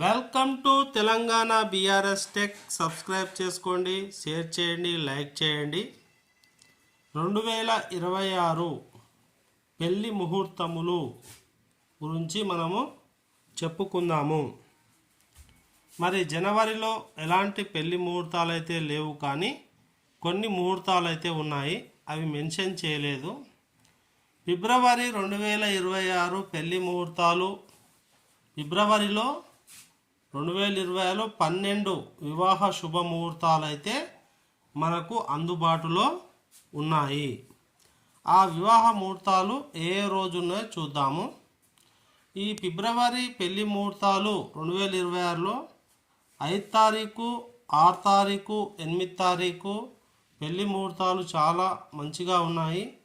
Welcome to Telangana BRS tech. Subscribe చేసుకోండి share చేయండి like చేయండి. రెండు వేల ఇరవై ఆరు పెళ్ళి ముహూర్తములు గురించి మనము చెప్పుకుందాము. మరి జనవరిలో ఎలాంటి పెళ్ళి ముహూర్తాలు అయితే లేవు కానీ కొన్ని ముహూర్తాలు అయితే ఉన్నాయి అవి మెన్షన్ చేయలేదు. ఫిబ్రవరి రెండు వేల ఇరవై ఆరు పెళ్ళి ముహూర్తాలు ఫిబ్రవరిలో రెండు వేల ఇరవైలో పన్నెండు వివాహ శుభముహూర్తాలు అయితే మనకు అందుబాటులో ఉన్నాయి. ఆ వివాహ ముహూర్తాలు ఏ రోజున చూద్దాము? ఈ ఫిబ్రవరి పెళ్ళి ముహూర్తాలు రెండు వేల ఇరవై ఆరులో ఐదు తారీఖు ఆరు తారీఖు ఎనిమిది తారీఖు పెళ్ళి ముహూర్తాలు చాలా మంచిగా ఉన్నాయి.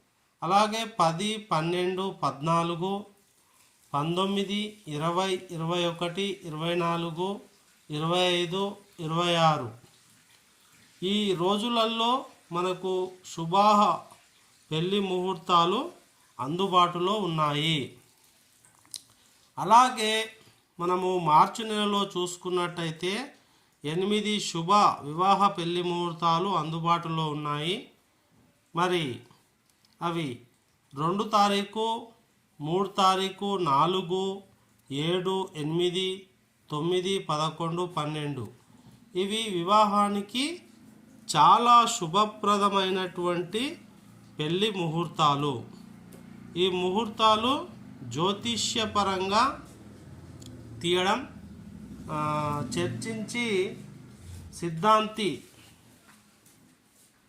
అలాగే పది పన్నెండు పద్నాలుగు పంతొమ్మిది ఇరవై ఇరవై ఒకటి ఇరవై నాలుగు ఇరవై ఐదు ఇరవై ఆరు. ఈ రోజులలో మనకు శుభాహ పెళ్ళి ముహూర్తాలు అందుబాటులో ఉన్నాయి. అలాగే మనము మార్చి నెలలో చూసుకున్నట్టయితే ఎనిమిది శుభ వివాహ పెళ్ళి ముహూర్తాలు అందుబాటులో ఉన్నాయి. మరి అవి రెండు తారీఖు మూడు తారీఖు నాలుగు ఏడు ఎనిమిది తొమ్మిది పదకొండు పన్నెండు. ఇవి వివాహానికి చాలా శుభప్రదమైనటువంటి పెళ్ళి ముహూర్తాలు. ఈ ముహూర్తాలు జ్యోతిష్యపరంగా తీయడం చర్చించి సిద్ధాంతి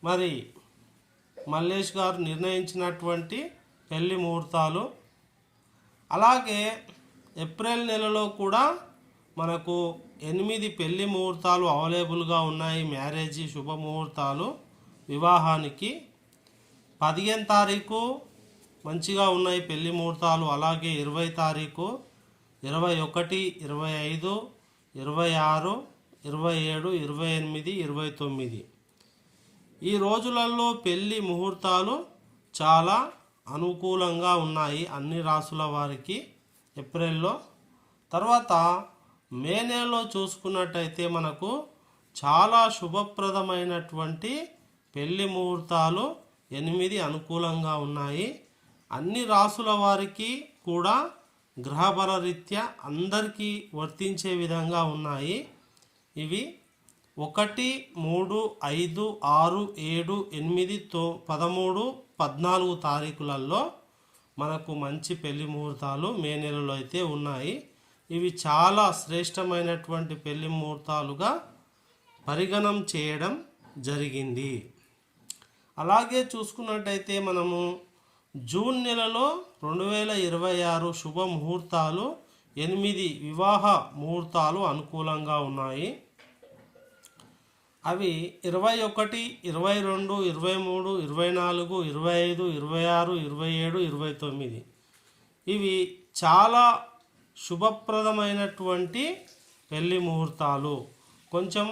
మరి మల్లేష్ గారు నిర్ణయించినటువంటి పెళ్ళి ముహూర్తాలు అలాగే ఏప్రిల్ నెలలో కూడా మనకు ఎనిమిది పెళ్ళి ముహూర్తాలు అవైలబుల్గా ఉన్నాయి. మ్యారేజీ శుభముహూర్తాలు వివాహానికి పదిహేను తారీఖు మంచిగా ఉన్నాయి పెళ్ళి ముహూర్తాలు. అలాగే ఇరవై తారీఖు ఇరవై ఒకటి ఇరవై ఐదు ఇరవై ఆరు ఇరవై ఏడు ఇరవై ఎనిమిది ఇరవై తొమ్మిది. ఈ రోజులలో పెళ్ళి ముహూర్తాలు చాలా అనుకూలంగా ఉన్నాయి అన్ని రాసుల వారికి ఏప్రిల్లో. తర్వాత మే నెలలో చూసుకున్నట్టయితే మనకు చాలా శుభప్రదమైనటువంటి పెళ్ళి ముహూర్తాలు ఎనిమిది అనుకూలంగా ఉన్నాయి. అన్ని రాసుల వారికి కూడా గ్రహబల రీత్యా అందరికీ వర్తించే విధంగా ఉన్నాయి. ఇవి ఒకటి మూడు ఐదు ఆరు ఏడు ఎనిమిది తో పదమూడు పద్నాలుగు తారీఖులలో మనకు మంచి పెళ్ళి ముహూర్తాలు మే నెలలో అయితే ఉన్నాయి. ఇవి చాలా శ్రేష్టమైనటువంటి పెళ్ళి ముహూర్తాలుగా పరిగణం చేయడం జరిగింది. అలాగే చూసుకున్నట్టయితే మనము జూన్ నెలలో రెండు వేల ఇరవై ఆరు శుభ ముహూర్తాలు ఎనిమిది వివాహ ముహూర్తాలు అనుకూలంగా ఉన్నాయి. అవి ఇరవై ఒకటి ఇరవై రెండు ఇరవై మూడు ఇరవై నాలుగు ఇరవై ఐదు ఇరవై ఆరు ఇరవై ఏడు ఇరవై తొమ్మిది. ఇవి చాలా శుభప్రదమైనటువంటి పెళ్ళి ముహూర్తాలు. కొంచెం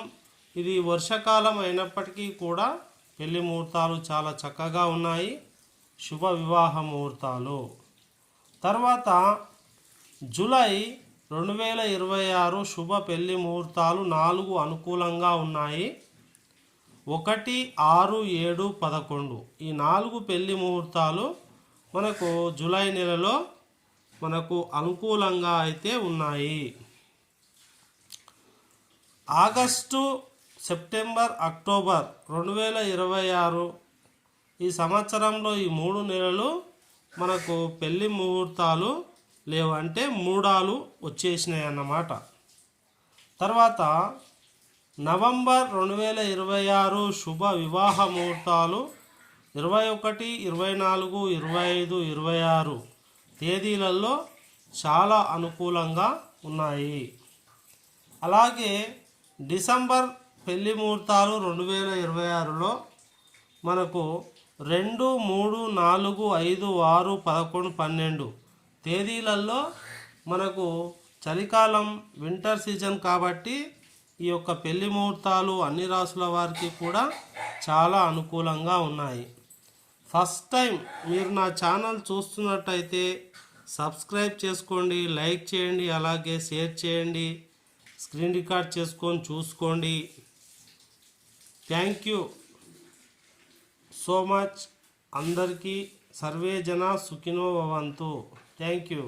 ఇది వర్షాకాలం అయినప్పటికీ కూడా పెళ్ళి ముహూర్తాలు చాలా చక్కగా ఉన్నాయి. శుభ వివాహ ముహూర్తాలు. తర్వాత జూలై రెండు వేల ఇరవై ఆరు శుభ పెళ్ళి ముహూర్తాలు నాలుగు అనుకూలంగా ఉన్నాయి. ఒకటి ఆరు ఏడు పదకొండు. ఈ నాలుగు పెళ్ళి ముహూర్తాలు మనకు జూలై నెలలో మనకు అనుకూలంగా అయితే ఉన్నాయి. ఆగస్టు సెప్టెంబర్ అక్టోబర్ రెండు వేల ఇరవై ఆరు ఈ సంవత్సరంలో ఈ మూడు నెలలు మనకు పెళ్ళి ముహూర్తాలు లేవంటే మూడాలు వచ్చేసినాయి అన్నమాట. తర్వాత నవంబర్ రెండు వేల ఇరవై ఆరు శుభ వివాహ ముహూర్తాలు ఇరవై ఒకటి ఇరవై నాలుగు ఇరవై ఐదు ఇరవై ఆరు తేదీలలో చాలా అనుకూలంగా ఉన్నాయి. అలాగే డిసెంబర్ పెళ్ళి ముహూర్తాలు రెండు వేల ఇరవై ఆరులో మనకు రెండు మూడు నాలుగు ఐదు ఆరు పదకొండు పన్నెండు తేదీలలో మనకు చలికాలం వింటర్ సీజన్ కాబట్టి ఈ యొక్క పెళ్ళి ముహూర్తాలు అన్ని రాసుల వారికి కూడా చాలా అనుకూలంగా ఉన్నాయి. ఫస్ట్ టైం మీరు నా ఛానల్ చూస్తున్నట్టయితే సబ్స్క్రైబ్ చేసుకోండి లైక్ చేయండి అలాగే షేర్ చేయండి స్క్రీన్ రికార్డ్ చేసుకొని చూసుకోండి. థ్యాంక్ యూ సో మచ్ అందరికీ సర్వే జన సుఖినో భవంతు. Thank you